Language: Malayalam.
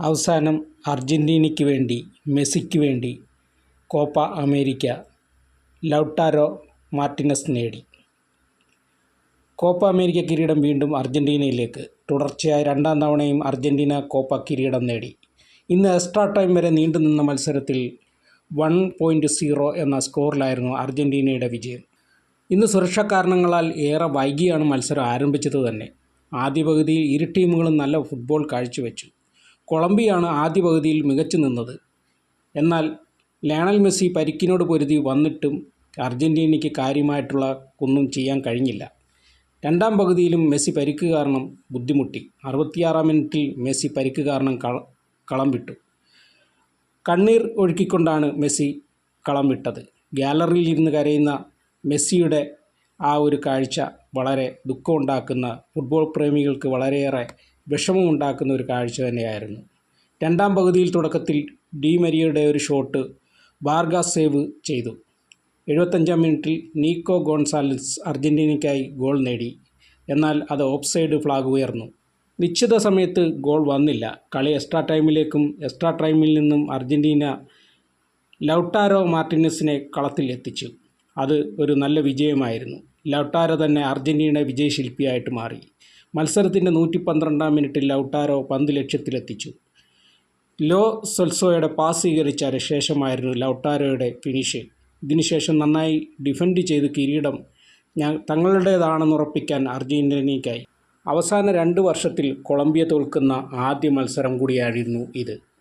അവസാനം അർജന്റീനയ്ക്ക് വേണ്ടി മെസ്സിക്ക് വേണ്ടി കോപ്പ അമേരിക്ക ലൗട്ടാരോ മാർട്ടിനസ് നേടി. കോപ്പ അമേരിക്ക കിരീടം വീണ്ടും അർജന്റീനയിലേക്ക് തുടർച്ചയായ രണ്ടാം തവണയും അർജന്റീന കോപ്പ കിരീടം നേടി. ഇന്ന് എക്സ്ട്രാ ടൈം വരെ നീണ്ടുനിന്ന മത്സരത്തിൽ വൺ പോയിന്റ് സീറോ എന്ന സ്കോറിലായിരുന്നു അർജന്റീനയുടെ വിജയം. ഇന്ന് സുരക്ഷാ കാരണങ്ങളാൽ ഏറെ വൈകിയാണ് മത്സരം ആരംഭിച്ചത് തന്നെ. ആദ്യ പകുതിയിൽ ഇരു ടീമുകളും നല്ല ഫുട്ബോൾ കാഴ്ചവെച്ചു. കൊളംബിയാണ് ആദ്യ പകുതിയിൽ മികച്ചു നിന്നത്. എന്നാൽ ലയണൽ മെസ്സി പരിക്കിനോട് പൊരുതി വന്നിട്ടും അർജന്റീനയ്ക്ക് കാര്യമായിട്ടുള്ള ഒന്നും ചെയ്യാൻ കഴിഞ്ഞില്ല. രണ്ടാം പകുതിയിലും മെസ്സി പരിക്ക് കാരണം ബുദ്ധിമുട്ടി. അറുപത്തിയാറാം മിനിറ്റിൽ മെസ്സി പരിക്ക് കാരണം കള വിട്ടു കണ്ണീർ ഒഴുക്കിക്കൊണ്ടാണ് മെസ്സി കളം വിട്ടത് ഗ്യാലറിയിൽ ഇരുന്ന് കരയുന്ന മെസ്സിയുടെ ആ ഒരു കാഴ്ച വളരെ ദുഃഖമുണ്ടാക്കുന്ന ഫുട്ബോൾ പ്രേമികൾക്ക് വളരെയേറെ വിഷമമുണ്ടാക്കുന്ന ഒരു കാഴ്ച തന്നെയായിരുന്നു. രണ്ടാം പകുതിയിൽ തുടക്കത്തിൽ ഡി മരിയയുടെ ഒരു ഷോട്ട് ബാർഗ സേവ് ചെയ്തു. എഴുപത്തഞ്ചാം മിനിറ്റിൽ നീക്കോ ഗോൺസാലസ് അർജന്റീനയ്ക്കായി ഗോൾ നേടി. എന്നാൽ അത് ഓഫ്സൈഡ് ഫ്ലാഗ് ഉയർന്നു. നിശ്ചിത സമയത്ത് ഗോൾ വന്നില്ല. കളി എക്സ്ട്രാ ടൈമിലേക്കും എക്സ്ട്രാ ടൈമിൽ നിന്നും അർജന്റീന ലൗട്ടാരോ മാർട്ടിനസിനെ കളത്തിൽ എത്തിച്ചു. അത് ഒരു നല്ല വിജയമായിരുന്നു. ലൗട്ടാരോ തന്നെ അർജന്റീനയുടെ വിജയശില്പിയായിട്ട് മാറി. മത്സരത്തിന്റെ നൂറ്റി പന്ത്രണ്ടാം മിനിറ്റിൽ ലൗട്ടാരോ പന്ത് ലക്ഷ്യത്തിലെത്തിച്ചു. ലോ സൊൽസോയുടെ പാസ് സ്വീകരിച്ച ശേഷമായിരുന്നു ലൗട്ടാരോയുടെ ഫിനിഷ് ഇതിനുശേഷം നന്നായി ഡിഫെൻഡ് ചെയ്ത് കിരീടം ഞാൻ തങ്ങളുടേതാണെന്ന് ഉറപ്പിക്കാൻ അർജന്റീനയ്ക്കായി അവസാന രണ്ട് വർഷത്തിൽ കൊളംബിയ തോൽക്കുന്ന ആദ്യ മത്സരം കൂടിയായിരുന്നു ഇത്.